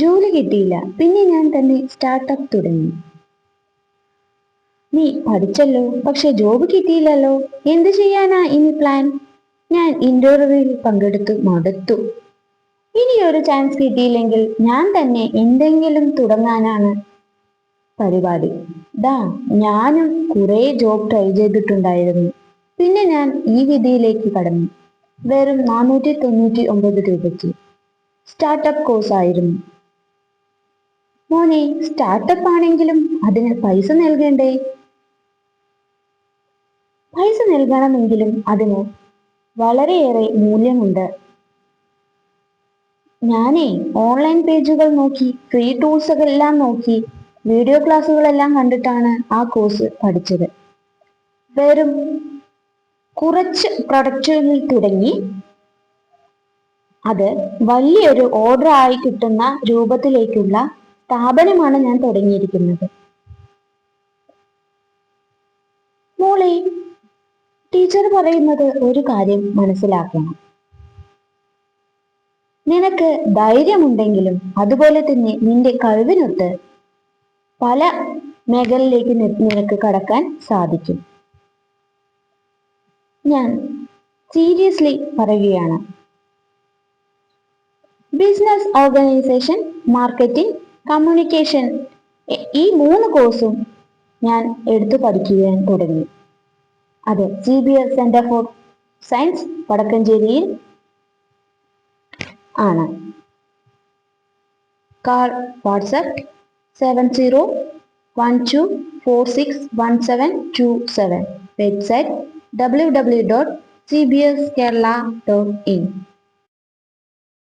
ജോലി കിട്ടിയില്ല. പിന്നെ ഞാൻ തന്നെ സ്റ്റാർട്ടപ്പ് തുടങ്ങി. നീ പഠിച്ചല്ലോ പക്ഷെ ജോബ് കിട്ടിയില്ലല്ലോ. എന്ത് ചെയ്യാനാ ഇനി പ്ലാൻ ഞാൻ ഇന്റർവ്യൂവിൽ പങ്കെടുത്ത് മടുത്തു. ഇനി ഒരു ചാൻസ് കിട്ടിയില്ലെങ്കിൽ ഞാൻ തന്നെ എന്തെങ്കിലും തുടങ്ങാനാണ് പരിപാടി. ദാ ഞാനും കുറെ ജോബ് ട്രൈ ചെയ്തിട്ടുണ്ടായിരുന്നു. പിന്നെ ഞാൻ ഈ വിധിയിലേക്ക് കടന്നു. വെറും നാനൂറ്റി തൊണ്ണൂറ്റി ഒമ്പത് രൂപയ്ക്ക് സ്റ്റാർട്ടപ്പ് കോഴ്സ് ആയിരുന്നു. മോനെ സ്റ്റാർട്ടപ്പ് ആണെങ്കിലും അതിന് പൈസ നൽകേണ്ടേ? പൈസ നൽകണമെങ്കിലും അതിന് വളരെയേറെ മൂല്യമുണ്ട്. ഞാനേ ഓൺലൈൻ പേജുകൾ നോക്കി ഫ്രീ ടൂൾസുകളെല്ലാം നോക്കി വീഡിയോ ക്ലാസ്സുകളെല്ലാം കണ്ടിട്ടാണ് ആ കോഴ്സ് പഠിച്ചത്. വെറും കുറച്ച് പ്രൊഡക്റ്റുകളിൽ തുടങ്ങി അത് വലിയൊരു ഓർഡർ ആയി കിട്ടുന്ന രൂപത്തിലേക്കുള്ള സ്ഥാപനമാണ് ഞാൻ തുടങ്ങിയിരിക്കുന്നത്. മോളെ ടീച്ചർ പറയുന്നത് ഒരു കാര്യം മനസ്സിലാക്കണം. നിനക്ക് ധൈര്യമുണ്ടെങ്കിലും അതുപോലെ തന്നെ നിന്റെ കഴിവിനൊത്ത് പല മേഖലയിലേക്ക് നിനക്ക് കടക്കാൻ സാധിക്കും. ഞാൻ സീരിയസ്ലി പറയുകയാണ്. ബിസിനസ് ഓർഗനൈസേഷൻ മാർക്കറ്റിംഗ് കമ്മ്യൂണിക്കേഷൻ ഈ മൂന്ന് കോഴ്സും ഞാൻ എടുത്തു പഠിക്കുവാൻ തുടങ്ങി. അത് C B S centre for science വടക്കഞ്ചേരിയിൽ ആണ്. Car WhatsApp seven zero one two four six one seven two seven website W W dot C B S Kerala dot in